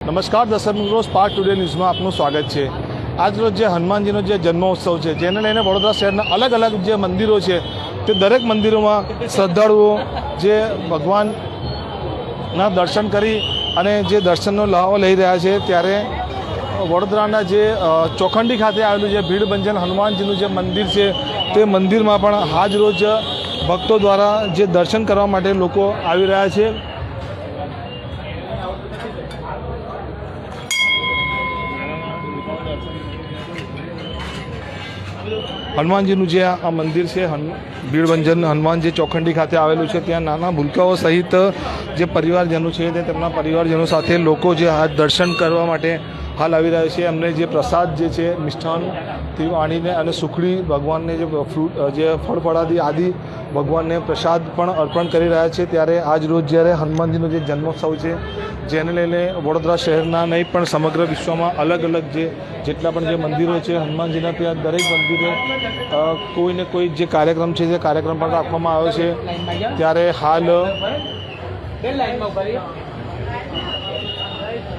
નમસ્કાર દર્શક મિત્રો સ્પાર્ક ટુડે ન્યૂઝમાં આપનું સ્વાગત છે. આજ રોજ જે હનુમાનજીનો જે જન્મોત્સવ છે, જેને લઈને વડોદરા શહેરના અલગ અલગ જે મંદિરો છે, તે દરેક મંદિરોમાં શ્રદ્ધાળુઓ જે ભગવાનના દર્શન કરી અને જે દર્શનનો લહાવો લઈ રહ્યા છે, ત્યારે વડોદરાના જે ચોખંડી ખાતે આવેલું જે ભીડભંજન હનુમાનજીનું જે મંદિર છે, તે મંદિરમાં પણ આજ રોજ ભક્તો દ્વારા જે દર્શન કરવા માટે લોકો આવી રહ્યા છે. હનુમાનજીનું જે આ મંદિર છે ભીડભંજન હનુમાન જે ચોખંડી ખાતે આવેલું છે, ત્યાં નાના ભૂલકાઓ સહિત જે પરિવારજનો છે તે તેમના પરિવારજનો સાથે લોકો જે આ દર્શન કરવા માટે હાલ આવી રહ્યા છે. એમને જે પ્રસાદ જે છે મિષ્ઠાનથી વાણીને અને સુખડી ભગવાનને જે ફ્રૂટ જે ફળફળાદી આદિ ભગવાનને પ્રસાદ પણ અર્પણ કરી રહ્યા છે. ત્યારે આજ રોજ જ્યારે હનુમાનજીનો જે જન્મોત્સવ છે, જેને લઈને વડોદરા શહેરના નહીં, પણ સમગ્ર વિશ્વમાં અલગ અલગ જે, જેટલા પણ જે મંદિરો છે, હનુમાનજીના ત્યાં દરેક મંદિરે કોઈ કોઈને કોઈ જે કાર્યક્રમ છે તે કાર્યક્રમ પણ રાખવામાં આવ્યો છે. ત્યારે હાલ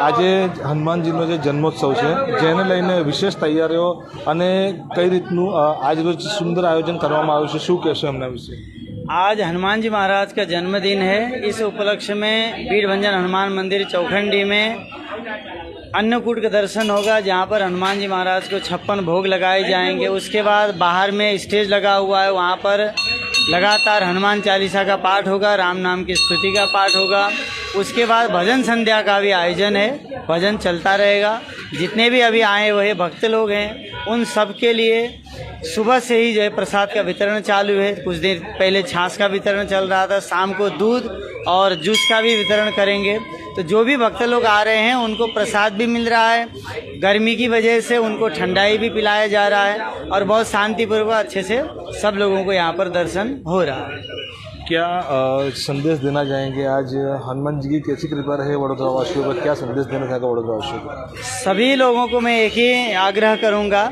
આજે હનુમાનજીનો જે જન્મોત્સવ છે, જેને લઈને વિશેષ તૈયારીઓ અને કઈ રીતનું આજરોજ સુંદર આયોજન કરવામાં આવ્યું છે, શું કહેશો એમના વિશે? आज हनुमान जी महाराज का जन्मदिन है। इस उपलक्ष्य में भीड़ भंजन हनुमान मंदिर चौखंडी में अन्नकूट का दर्शन होगा, जहाँ पर हनुमान जी महाराज को छप्पन भोग लगाए जाएँगे। उसके बाद बाहर में स्टेज लगा हुआ है, वहाँ पर लगातार हनुमान चालीसा का पाठ होगा, राम नाम की स्तुति का पाठ होगा। उसके बाद भजन संध्या का भी आयोजन है, भजन चलता रहेगा। जितने भी अभी आए हुए भक्त लोग हैं, उन सब के लिए सुबह से ही जो है प्रसाद का वितरण चालू है। कुछ देर पहले छाछ का वितरण चल रहा था शाम को दूध और जूस का भी वितरण करेंगे। तो जो भी भक्त लोग आ रहे हैं उनको प्रसाद भी मिल रहा है। गर्मी की वजह से उनको ठंडाई भी पिलाया जा रहा है और बहुत शांतिपूर्वक अच्छे से सब लोगों को यहाँ पर दर्शन हो रहा है। क्या संदेश देना चाहेंगे? आज हनुमान जी की कैसी कृपा रहे वडोदरा वासियों पर? क्या संदेश देना चाहेगा वडोदरा वासियों को? सभी लोगों को मैं एक ही आग्रह करूँगा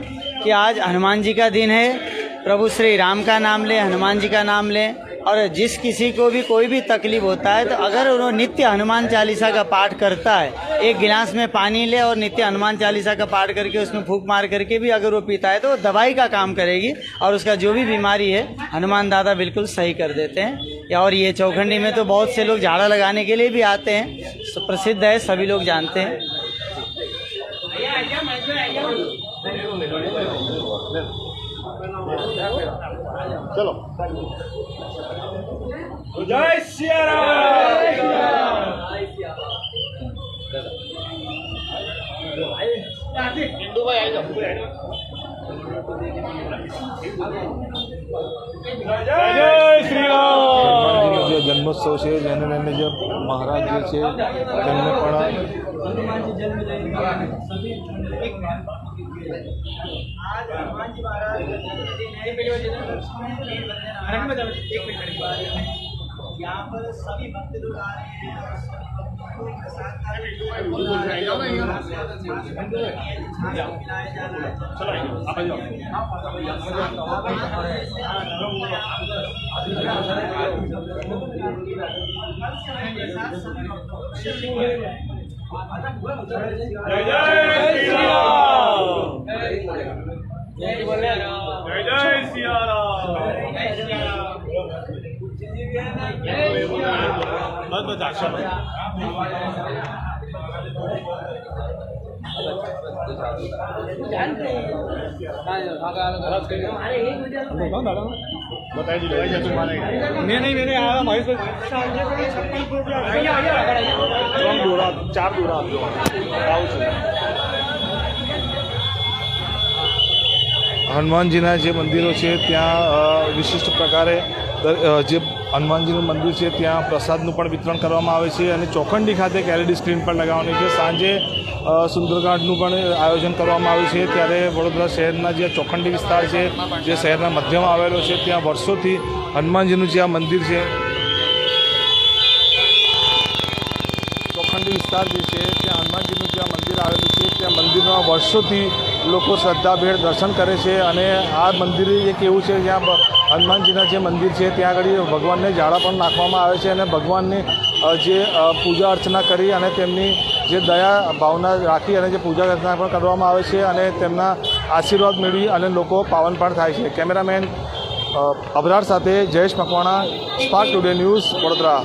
कि आज हनुमान जी का दिन है। प्रभु श्री राम का नाम लें, हनुमान जी का नाम लें। और जिस किसी को भी कोई भी तकलीफ़ होता है तो अगर वो नित्य हनुमान चालीसा का पाठ करता है, एक गिलास में पानी ले और नित्य हनुमान चालीसा का पाठ करके उसमें फूक मार करके भी अगर वो पीता है तो वो दवाई का काम करेगी। और उसका जो भी बीमारी है, हनुमान दादा बिल्कुल सही कर देते हैं। और ये चौखंडी में तो बहुत से लोग झाड़ा लगाने के लिए भी आते हैं। प्रसिद्ध है, सभी लोग जानते हैं। હનુમાનજીનો જે જન્મોત્સવ છે જેને લઈને જે મહારાજ જે છે તેમને પણ आज हनुमान जी महाराज यहाँ पर सभी भक्त लोग आ रहे हैं सभी भक्तों को प्रसाद खिलाया जा रहा है जय जय श्री राम મહેશ અહીંયા, અહીંયા, આગળ આવીએ. ત્રણ દોરા ચાર દોરા આપજો આવું છું હનુમાનજીના જે મંદિરો છે ત્યાં વિશિષ્ટ પ્રકારે જે હનુમાનજીનું મંદિર છે ત્યાં પ્રસાદનું પણ વિતરણ કરવામાં આવે છે અને ચોખંડી ખાતે એલઈડી સ્ક્રીન પણ લગાવવાની છે. સાંજે અ, સુંદરકાંડનું પણ આયોજન કરવામાં આવ્યું છે. ત્યારે વડોદરા શહેરના જે ચોખંડી વિસ્તાર છે જે શહેરના મધ્યમાં આવેલો છે ત્યાં વર્ષોથી હનુમાનજીનું જે આ મંદિર છે ચોખંડી વિસ્તાર જે છે ત્યાં હનુમાનજીનું જે મંદિર આવેલું છે ત્યાં મંદિરમાં વર્ષોથી લોકો શ્રદ્ધાભેર દર્શન કરે છે અને આ મંદિર એક એવું છે, જ્યાં હનુમાનજીના જે મંદિર છે, ત્યાં આગળ ભગવાનને ઝાડા પણ નાખવામાં આવે છે અને ભગવાનની જે પૂજા અર્ચના કરી અને તેમની જે દયા ભાવના રાખી અને જે પૂજા અર્ચના પણ કરવામાં આવે છે અને તેમના આશીર્વાદ મેળવી અને લોકો પાવન પણ થાય છે. કેમેરામેન અબરાર સાથે Jayesh Makwana spark today news Vadodara.